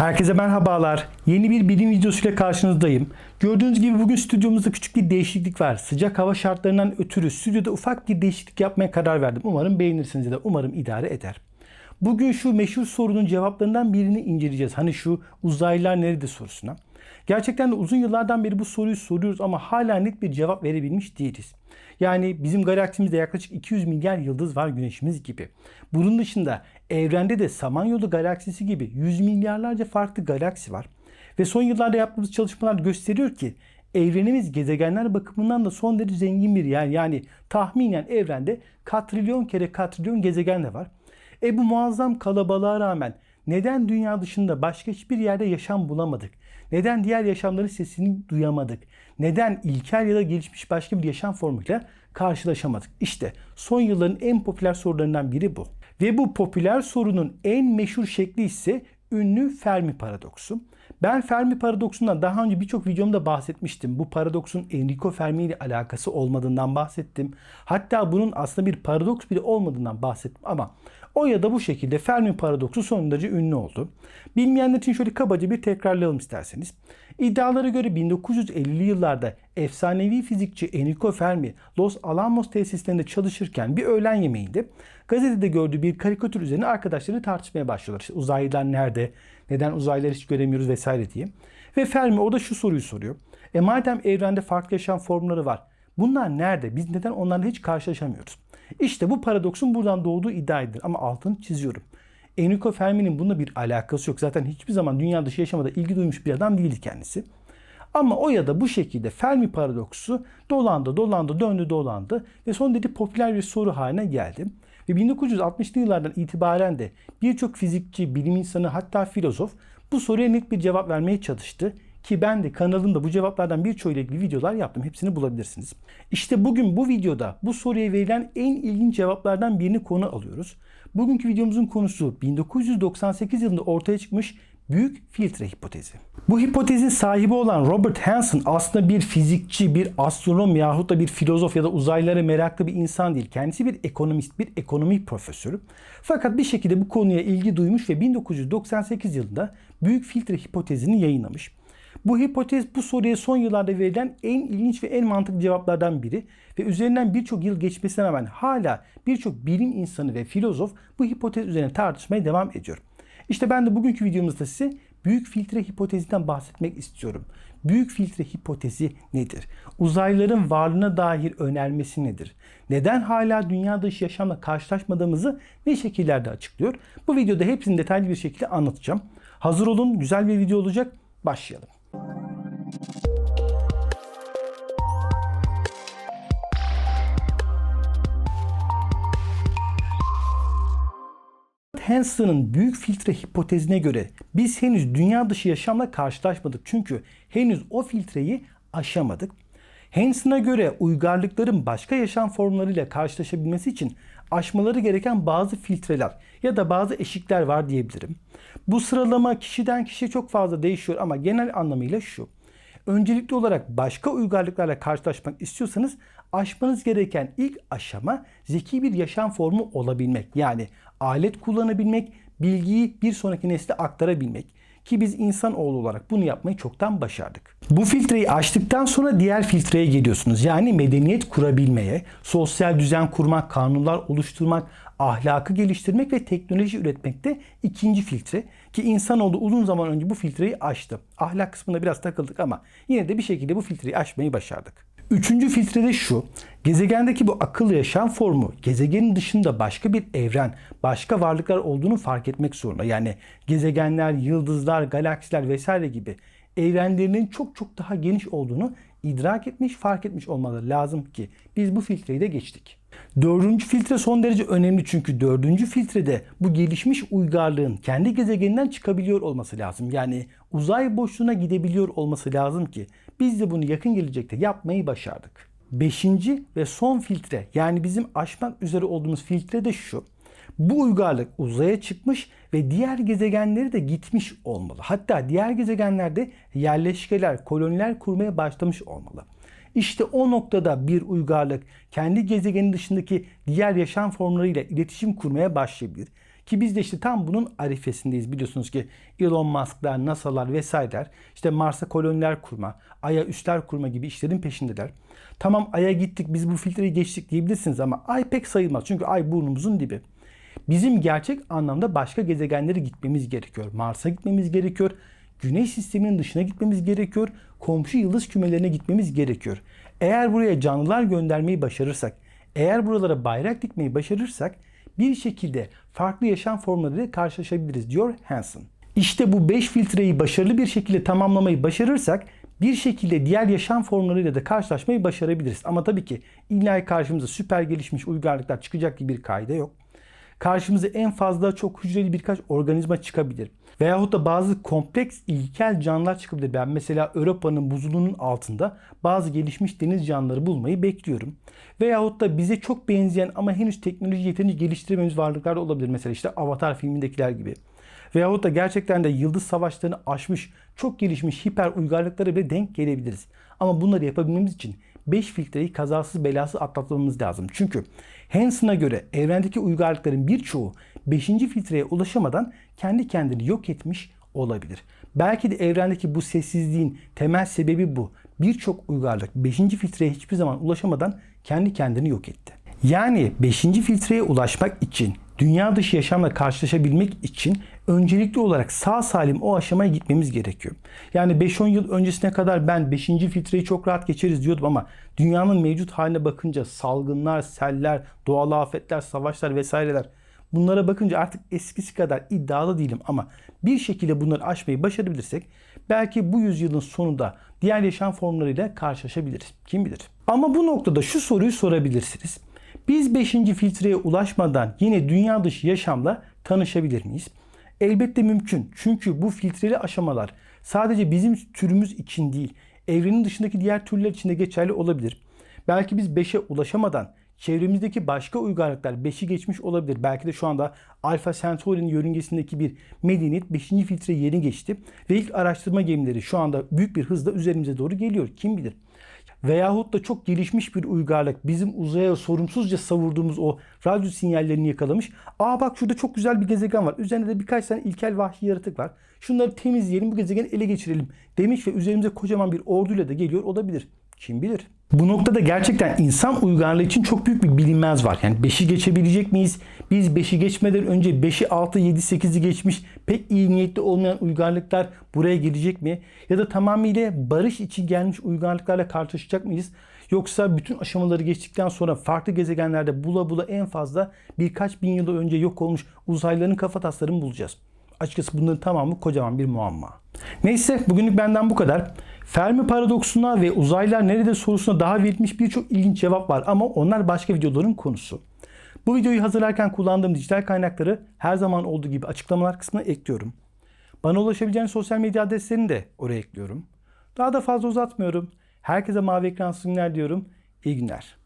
Herkese merhabalar. Yeni bir bilim videosuyla karşınızdayım. Gördüğünüz gibi bugün stüdyomuzda küçük bir değişiklik var. Sıcak hava şartlarından ötürü stüdyoda ufak bir değişiklik yapmaya karar verdim. Umarım beğenirsiniz ya da umarım idare eder. Bugün şu meşhur sorunun cevaplarından birini inceleyeceğiz. Hani şu uzaylılar nerede sorusuna. Gerçekten de uzun yıllardan beri bu soruyu soruyoruz ama hala net bir cevap verebilmiş değiliz. Yani bizim galaksimizde yaklaşık 200 milyar yıldız var güneşimiz gibi. Bunun dışında evrende de Samanyolu galaksisi gibi yüz milyarlarca farklı galaksi var. Ve son yıllarda yaptığımız çalışmalar gösteriyor ki evrenimiz gezegenler bakımından da son derece zengin bir yer. Yani tahminen evrende katrilyon kere katrilyon gezegen de var. E bu muazzam kalabalığa rağmen neden dünya dışında başka hiçbir yerde yaşam bulamadık? Neden diğer yaşamların sesini duyamadık? Neden ilkel ya da gelişmiş başka bir yaşam formuyla karşılaşamadık? İşte son yılların en popüler sorularından biri bu. Ve bu popüler sorunun en meşhur şekli ise ünlü Fermi paradoksu. Ben Fermi paradoksundan daha önce birçok videomda bahsetmiştim. Bu paradoksun Enrico Fermi ile alakası olmadığından bahsettim. Hatta bunun aslında bir paradoks bile olmadığından bahsettim ama o ya da bu şekilde Fermi paradoksu son derece ünlü oldu. Bilmeyenler için şöyle kabaca bir tekrarlayalım isterseniz. İddialara göre 1950'li yıllarda efsanevi fizikçi Enrico Fermi Los Alamos tesislerinde çalışırken bir öğlen yemeğinde gazetede gördüğü bir karikatür üzerine arkadaşları tartışmaya başlıyorlar. İşte uzaylılar nerede, neden uzaylıları hiç göremiyoruz vesaire diye. Ve Fermi orada şu soruyu soruyor. E madem evrende farklı yaşam formları var, bunlar nerede? Biz neden onlarla hiç karşılaşamıyoruz? İşte bu paradoksun buradan doğduğu iddia edilir ama altını çiziyorum. Enrico Fermi'nin bununla bir alakası yok. Zaten hiçbir zaman dünya dışı yaşamada ilgi duymuş bir adam değildi kendisi. Ama o ya da bu şekilde Fermi paradoksu dolandı, dolandı, döndü, dolandı ve son derece popüler bir soru haline geldi. Ve 1960'lı yıllardan itibaren de birçok fizikçi, bilim insanı hatta filozof bu soruya net bir cevap vermeye çalıştı. Ki ben de kanalımda bu cevaplardan birçoğuyla ilgili videolar yaptım. Hepsini bulabilirsiniz. İşte bugün bu videoda bu soruya verilen en ilginç cevaplardan birini konu alıyoruz. Bugünkü videomuzun konusu 1998 yılında ortaya çıkmış büyük filtre hipotezi. Bu hipotezin sahibi olan Robert Hansen aslında bir fizikçi, bir astronom yahut da bir filozof ya da uzaylara meraklı bir insan değil. Kendisi bir ekonomist, bir ekonomi profesörü. Fakat bir şekilde bu konuya ilgi duymuş ve 1998 yılında büyük filtre hipotezini yayınlamış. Bu hipotez bu soruya son yıllarda verilen en ilginç ve en mantıklı cevaplardan biri ve üzerinden birçok yıl geçmesine rağmen hala birçok bilim insanı ve filozof bu hipotez üzerine tartışmaya devam ediyor. İşte ben de bugünkü videomuzda size büyük filtre hipotezinden bahsetmek istiyorum. Büyük filtre hipotezi nedir? Uzaylıların varlığına dair önermesi nedir? Neden hala dünya dışı yaşamla karşılaşmadığımızı ne şekillerde açıklıyor? Bu videoda hepsini detaylı bir şekilde anlatacağım. Hazır olun, güzel bir video olacak. Başlayalım. Hansen'ın büyük filtre hipotezine göre biz henüz dünya dışı yaşamla karşılaşmadık. Çünkü henüz o filtreyi aşamadık. Hansen'a göre uygarlıkların başka yaşam formlarıyla karşılaşabilmesi için aşmaları gereken bazı filtreler ya da bazı eşikler var diyebilirim. Bu sıralama kişiden kişiye çok fazla değişiyor ama genel anlamıyla şu. Öncelikli olarak başka uygarlıklarla karşılaşmak istiyorsanız aşmanız gereken ilk aşama zeki bir yaşam formu olabilmek. Yani alet kullanabilmek, bilgiyi bir sonraki nesle aktarabilmek. Ki biz insanoğlu olarak bunu yapmayı çoktan başardık. Bu filtreyi açtıktan sonra diğer filtreye geliyorsunuz. Yani medeniyet kurabilmeye, sosyal düzen kurmak, kanunlar oluşturmak, ahlakı geliştirmek ve teknoloji üretmekte ikinci filtre. Ki insanoğlu uzun zaman önce bu filtreyi aştı. Ahlak kısmına biraz takıldık ama yine de bir şekilde bu filtreyi aşmayı başardık. Üçüncü filtrede şu. Gezegendeki bu akıllı yaşam formu gezegenin dışında başka bir evren, başka varlıklar olduğunu fark etmek zorunda. Yani gezegenler, yıldızlar, galaksiler vesaire gibi evrenlerinin çok çok daha geniş olduğunu idrak etmiş, fark etmiş olmaları lazım ki biz bu filtreyi de geçtik. Dördüncü filtre son derece önemli çünkü dördüncü filtrede bu gelişmiş uygarlığın kendi gezegeninden çıkabiliyor olması lazım. Yani uzay boşluğuna gidebiliyor olması lazım ki biz de bunu yakın gelecekte yapmayı başardık. Beşinci ve son filtre yani bizim aşmak üzere olduğumuz filtre de şu. Bu uygarlık uzaya çıkmış ve diğer gezegenleri de gitmiş olmalı. Hatta diğer gezegenlerde yerleşkeler, koloniler kurmaya başlamış olmalı. İşte o noktada bir uygarlık kendi gezegenin dışındaki diğer yaşam formlarıyla iletişim kurmaya başlayabilir. Ki biz de işte tam bunun arifesindeyiz. Biliyorsunuz ki Elon Musk'lar, NASA'lar vesaireler işte Mars'a koloniler kurma, Ay'a üsler kurma gibi işlerin peşindeler. Tamam Ay'a gittik biz bu filtreyi geçtik diyebilirsiniz ama Ay pek sayılmaz. Çünkü Ay burnumuzun dibi. Bizim gerçek anlamda başka gezegenlere gitmemiz gerekiyor. Mars'a gitmemiz gerekiyor. Güneş sisteminin dışına gitmemiz gerekiyor. Komşu yıldız kümelerine gitmemiz gerekiyor. Eğer buraya canlılar göndermeyi başarırsak, eğer buralara bayrak dikmeyi başarırsak bir şekilde farklı yaşam formlarıyla karşılaşabiliriz diyor Hansen. İşte bu 5 filtreyi başarılı bir şekilde tamamlamayı başarırsak bir şekilde diğer yaşam formlarıyla da karşılaşmayı başarabiliriz. Ama tabii ki illa karşımıza süper gelişmiş uygarlıklar çıkacak gibi bir kaide yok. Karşımıza en fazla çok hücreli birkaç organizma çıkabilir. Veyahut da bazı kompleks ilkel canlılar çıkabilir. Ben mesela Avrupa'nın buzulunun altında bazı gelişmiş deniz canlıları bulmayı bekliyorum. Veyahut da bize çok benzeyen ama henüz teknoloji yeterince geliştirememiz varlıklar da olabilir. Mesela işte Avatar filmindekiler gibi. Veyahut da gerçekten de yıldız savaşlarını aşmış, çok gelişmiş hiper uygarlıklara bile denk gelebiliriz. Ama bunları yapabilmemiz için 5 filtreyi kazasız belasız atlatmamız lazım. Çünkü Hansen'a göre evrendeki uygarlıkların birçoğu 5. filtreye ulaşamadan kendi kendini yok etmiş olabilir. Belki de evrendeki bu sessizliğin temel sebebi bu. Birçok uygarlık 5. filtreye hiçbir zaman ulaşamadan kendi kendini yok etti. Yani 5. filtreye ulaşmak için dünya dışı yaşamla karşılaşabilmek için öncelikli olarak sağ salim o aşamaya gitmemiz gerekiyor. Yani 5-10 yıl öncesine kadar ben 5. filtreyi çok rahat geçeriz diyordum ama dünyanın mevcut haline bakınca salgınlar, seller, doğal afetler, savaşlar vesaireler bunlara bakınca artık eskisi kadar iddialı değilim ama bir şekilde bunları aşmayı başarabilirsek belki bu yüzyılın sonunda diğer yaşam formlarıyla karşılaşabiliriz. Kim bilir? Ama bu noktada şu soruyu sorabilirsiniz. Biz 5. filtreye ulaşmadan yine dünya dışı yaşamla tanışabilir miyiz? Elbette mümkün. Çünkü bu filtreli aşamalar sadece bizim türümüz için değil, evrenin dışındaki diğer türler için de geçerli olabilir. Belki biz 5'e ulaşamadan çevremizdeki başka uygarlıklar 5'i geçmiş olabilir. Belki de şu anda Alpha Centauri'nin yörüngesindeki bir medeniyet 5. filtre yeni geçti ve ilk araştırma gemileri şu anda büyük bir hızla üzerimize doğru geliyor. Kim bilir? Veyahut da çok gelişmiş bir uygarlık bizim uzaya sorumsuzca savurduğumuz o radyo sinyallerini yakalamış. Aa bak şurada çok güzel bir gezegen var. Üzerinde de birkaç tane ilkel vahşi yaratık var. Şunları temizleyelim bu gezegeni ele geçirelim demiş ve üzerimize kocaman bir orduyla da geliyor olabilir. Kim bilir? Bu noktada gerçekten insan uygarlığı için çok büyük bir bilinmez var. Yani 5'i geçebilecek miyiz? Biz 5'i geçmeden önce 5'i 6, 7, 8'i geçmiş pek iyi niyetli olmayan uygarlıklar buraya gelecek mi? Ya da tamamıyla barış için gelmiş uygarlıklarla karşılaşacak mıyız? Yoksa bütün aşamaları geçtikten sonra farklı gezegenlerde bula bula en fazla birkaç bin yıl önce yok olmuş uzaylıların kafa taslarını bulacağız. Açıkçası bunların tamamı kocaman bir muamma. Neyse bugünlük benden bu kadar. Fermi paradoksuna ve uzaylılar nerede sorusuna daha verilmiş birçok ilginç cevap var ama onlar başka videoların konusu. Bu videoyu hazırlarken kullandığım dijital kaynakları her zaman olduğu gibi açıklamalar kısmına ekliyorum. Bana ulaşabileceğiniz sosyal medya adreslerini de oraya ekliyorum. Daha da fazla uzatmıyorum. Herkese mavi ekran sunumlar diyorum. İyi günler.